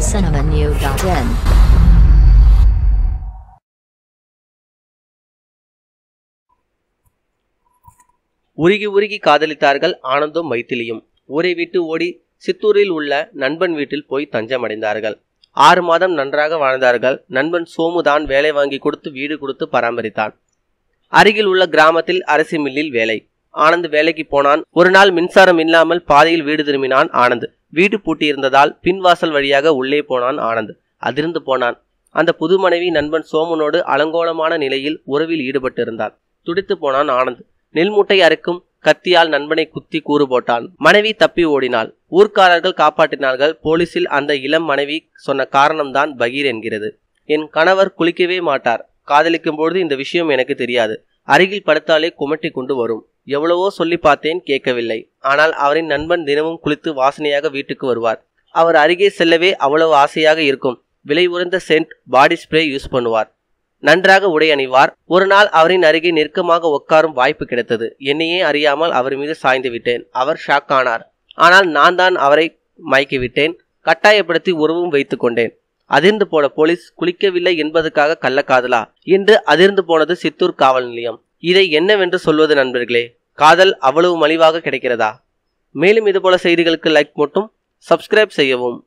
tamilcinemanew.in. உருகி உருகி காதலித்தார்கள் ஆனந்தும் மைத்திலியும். ஊரை விட்டு ஓடி சித்தூரில் உள்ள நண்பன் வீட்டில் போய் தஞ்சமடைந்தார்கள். ஆறு மாதம் நன்றாக வாழ்ந்தார்கள். நண்பன் சோமுதான் வேலை வாங்கி கொடுத்து வீடு கொடுத்து பராமரித்தான். அருகில் உள்ள கிராமத்தில் அரிசி மில்லில் வேலை. ஆனந்த் வேலைக்கு போனான். ஒரு நாள் மின்சாரம் இல்லாமல் பாதையில் வீடு திரும்பினான் ஆனந்த். வீடு பூட்டியிருந்ததால் பின்வாசல் வழியாக உள்ளே போனான் ஆனந்த். அதிர்ந்து போனான். அந்த புது மனைவி நண்பன் சோமனோடு அலங்கோலமான நிலையில் உறவில் ஈடுபட்டிருந்தான் துடித்து போனான் ஆனந்த். நெல் மூட்டை அறுக்கும் கத்தியால் நண்பனை குத்தி கூறு போட்டான். மனைவி தப்பி ஓடினாள். ஊர்க்காரர்கள் காப்பாற்றினார்கள். போலீசில் அந்த இளம் மனைவி சொன்ன காரணம்தான் பகீர் என்கிறது. என் கணவர் குளிக்கவே மாட்டார். காதலிக்கும் பொழுது இந்த விஷயம் எனக்கு தெரியாது. அருகில் படுத்தாலே குமட்டி கொண்டு வரும். எவ்வளவோ சொல்லி பார்த்தேன் கேட்கவில்லை. ஆனால் அவரின் நண்பன் தினமும் குளித்து வாசனையாக வீட்டுக்கு வருவார். அவர் அருகே செல்லவே அவ்வளவு ஆசையாக இருக்கும். விலை உயர்ந்த சென்ட் பாடி ஸ்ப்ரே யூஸ் பண்ணுவார். நன்றாக உடை அணிவார். ஒரு நாள் அவரின் அருகே நெருக்கமாக உட்காரும் வாய்ப்பு கிடைத்தது. என்னையே அறியாமல் அவர் மீது சாய்ந்து விட்டேன். அவர் ஷாக் ஆனார். ஆனால் நான் தான் அவரை மயக்கிவிட்டேன் கட்டாயப்படுத்தி உறவும் வைத்து கொண்டேன். அதிர்ந்து போன போலீஸ் குளிக்கவில்லை என்பதற்காக கள்ளக்காதலா என்று அதிர்ந்து போனது சித்தூர் காவல் நிலையம். இதை என்னவென்று சொல்வது நண்பர்களே காதல் அவ்வளவு மலிவாக கிடைக்கிறதா? மேலும் இதுபோல செய்திகளுக்கு லைக் மட்டும் சப்ஸ்கிரைப் செய்யவும்.